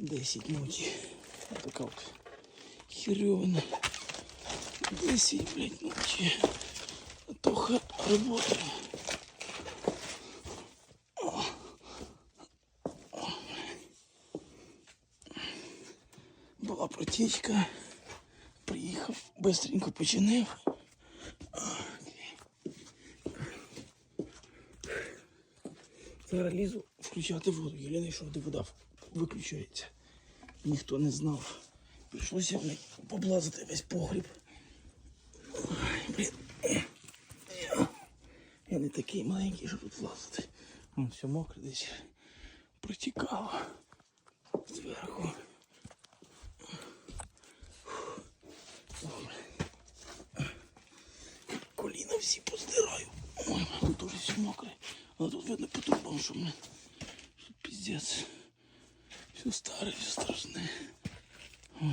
10 ночі. Така от херьовина. 10, блядь, ночі. А Тоха работає. О. О. Була протічка. Приїхав, бистренько починив. Зараз лізу включати воду. Я не йшов, де вода виключається. Ніхто не знав. Прийшлося поблазити весь погріб. Ой, блін. Я не такий маленький, щоб тут влазити. Вон все мокре десь. Протікало. Зверху. Коліна всі поздираю. Ой, тут дуже все мокре. Але тут видно по трубам, що мене. Тут піздець. Все старе, все страшне. О.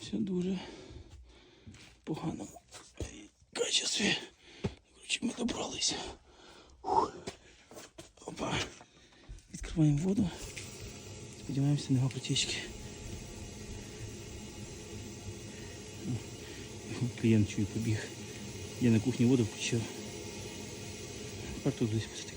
Все дуже поганому качестві. Короче, ми добралися. Фух. Опа. Відкриваємо воду. Сподіваємося, нема протічки. Клієнт чую побіг. Я на кухні воду включив. Тепер тут десь пустить.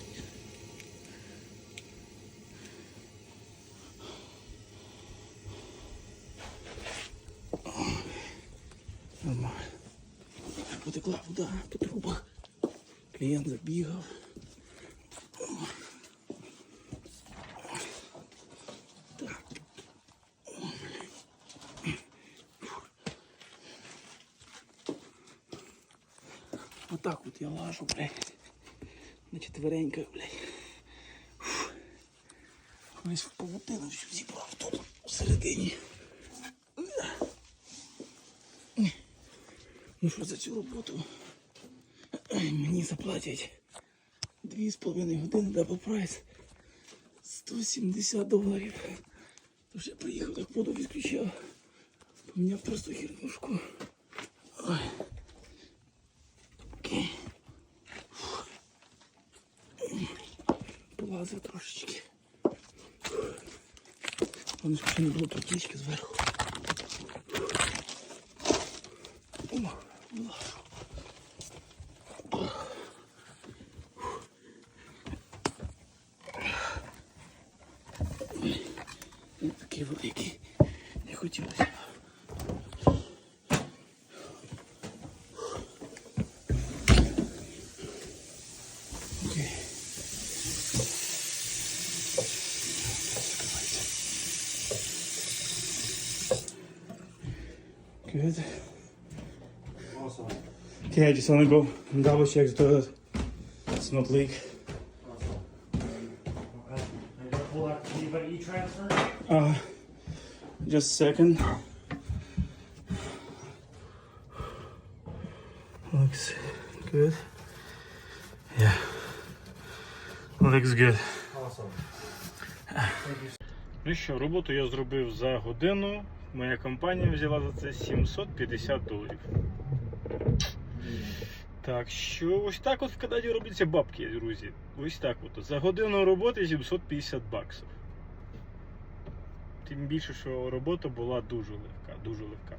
Нормально. Потекла вода по трубах. Клієнт забігав. Так. Отак от я лажу, блядь. На четвереньках, блядь. Весь в павутину всю зібрав тут всередині. Ну що за цю роботу мені заплатять 2,5 години дабл прайс 170 доларів. Тож я приїхав, так воду відключав. Поміняв просто хірнушку. Полазив трошечки. Вони ще не було протічки зверху. Такий великий. Не хотілося. Good. Awesome. Okay, I just want to go and double check the toilet. It's not leak. Okay. I gotta pull out, can you buy e-transfer? Uh, just a second. Looks good. Yeah. Looks good. Awesome. Ну що, роботу я зробив за годину. Моя компанія взяла за це 750 доларів. Так що ось так от в Канаді робляться бабки, друзі. Ось так от. За годину роботи 750 баксів. Тим більше, що робота була дуже легка, дуже легка.